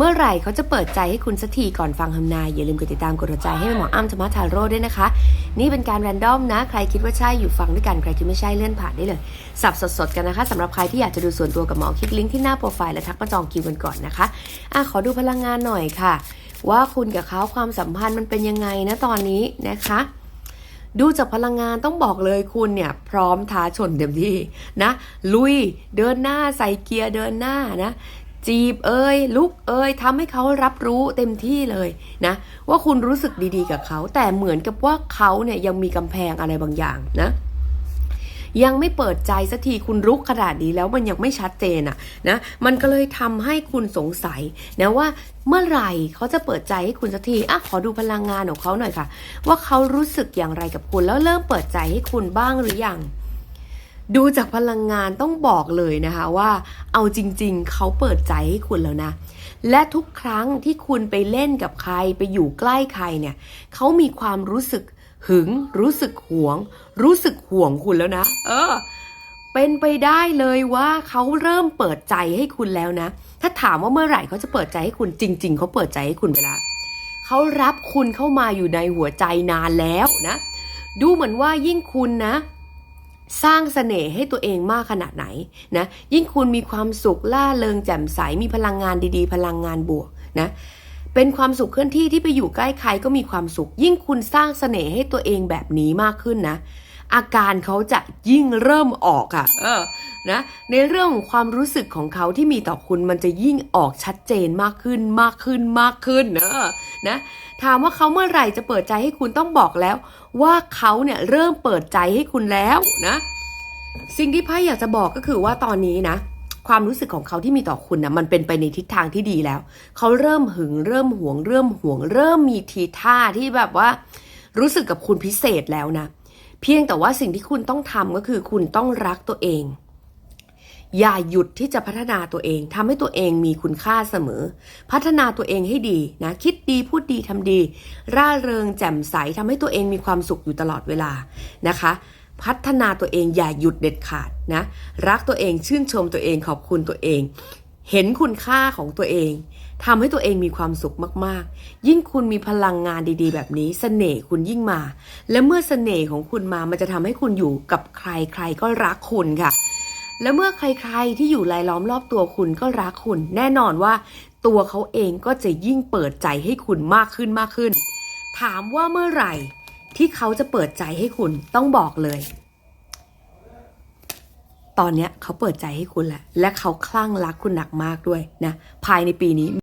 เมื่อไหร่เขาจะเปิดใจให้คุณสักทีก่อนฟังคำนาย อย่าลืมกดติดตามกดหัวใจให้หมออ้ำธรรมทาโร่ด้วยนะคะ นี่เป็นการแรนดอมนะ ใครคิดว่าใช่อยู่ฟังด้วยกัน ใครคิดไม่ใช่เลื่อนผ่านได้เลย สับสดๆกันนะคะสำหรับใครที่อยากจะดูส่วนตัวกับหมอคลิกลิงก์ที่หน้าโปรไฟล์และทักมาจองคิวกันก่อนนะคะอะขอดูพลังงานหน่อยค่ะ ว่าคุณกับเขาความสัมพันธ์มันเป็นยังไงนะตอนนี้นะคะดูจากพลังงานต้องบอกเลยคุณเนี่ย พร้อมท้าชนเต็มที่นะ ลุยเดินหน้าใส่เกียร์เดินหน้านะ จีบเอ่ยลุกเอ่ยทำให้เขารับรู้เต็มที่เลยนะ ว่าคุณรู้สึกดีๆกับเขา แต่เหมือนกับว่าเขาเนี่ยยังมีกำแพงอะไรบางอย่างนะยังไม่เปิดใจสักทีคุณรุกขนาดนี้แล้วมันยังไม่ชัดเจนอะนะมันก็เลยทำให้คุณสงสัยนะว่าเมื่อไหร่เขาจะเปิดใจให้คุณสักทีอะขอดูพลังงานของเขาหน่อยค่ะ ว่าเขารู้สึกอย่างไรกับคุณแล้วเริ่มเปิดใจให้คุณบ้างหรือยัง ดูจากพลังงานต้องบอกเลยนะคะว่าเอาจริงๆ เขาเปิดใจให้คุณแล้วนะ และทุกครั้งที่คุณไปเล่นกับใครไปอยู่ใกล้ใครเนี่ยเขามีความรู้สึกหึง รู้สึกหวง รู้สึกห่วงคุณแล้วนะ เออ เป็นไปได้เลยว่าเขาเริ่มเปิดใจให้คุณแล้วนะ ถ้าถามว่าเมื่อไหร่เขาจะเปิดใจให้คุณจริง ๆเขาเปิดใจให้คุณไปล้วเขารับคุณเข้ามาอยู่ในหัวใจนานแล้วนะ ดูเหมือนว่ายิ่งคุณนะ สร้างเสน่ห์ให้ตัวเองมากขนาดไหนนะยิ่งคุณมีความสุขล่าเริงแจ่มใสมีพลังงานดีๆ พลังงานบวกนะเป็นความสุขเคลื่อนที่ที่ไปอยู่ใกล้ใครก็มีความสุข ยิ่งคุณสร้างเสน่ห์ให้ตัวเองแบบนี้มากขึ้นนะ อาการเขาจะยิ่งเริ่มออกค่ะ เออนะในเรื่องของความรู้สึกของเขาที่มีต่อคุณมันจะยิ่งออกชัดเจนมากขึ้นมากขึ้นมากขึ้นเนอะนะถามว่าเขาเมื่อไหร่จะเปิดใจให้คุณต้องบอกแล้ว ว่าเขาเนี่ยเริ่มเปิดใจให้คุณแล้วนะ สิ่งที่ไพ่อยากจะบอกก็คือว่าตอนนี้นะความรู้สึกของเขาที่มีต่อคุณนะมันเป็นไปในทิศทางที่ดีแล้ว เขาเริ่มหึงเริ่มหวง เริ่มหวง เริ่มมีทีท่าที่แบบว่า รู้สึกกับคุณพิเศษแล้วนะ เพียงแต่ว่าสิ่งที่คุณต้องทำก็คือคุณต้องรักตัวเอง อย่าหยุดที่จะพัฒนาตัวเองทำให้ตัวเองมีคุณค่าเสมอ พัฒนาตัวเองให้ดีนะคิดดีพูดดีทำดี ร่าเริงแจ่มใสทำให้ตัวเองมีความสุขอยู่ตลอดเวลานะคะพัฒนาตัวเองอย่าหยุดเด็ดขาดนะ รักตัวเองชื่นชมตัวเองขอบคุณตัวเอง เห็นคุณค่าของตัวเอง ทำให้ตัวเองมีความสุขมากๆ ยิ่งคุณมีพลังงานดี ๆ แบบนี้เสน่ห์คุณยิ่งมา และเมื่อเสน่ห์ของคุณมา มันจะทำให้คุณอยู่กับใครใครก็รักคุณค่ะ และเมื่อใครๆที่อยู่รายล้อมรอบตัวคุณก็รักคุณ แน่นอนว่า ตัวเขาเองก็จะยิ่งเปิดใจให้คุณมากขึ้นมากขึ้น ถามว่าเมื่อไหร่ที่เขาจะเปิดใจให้คุณต้องบอกเลย ตอนเนี้ยเขาเปิดใจให้คุณแหละ และเขาคลั่งรักคุณหนักมากด้วยนะ ภายในปีนี้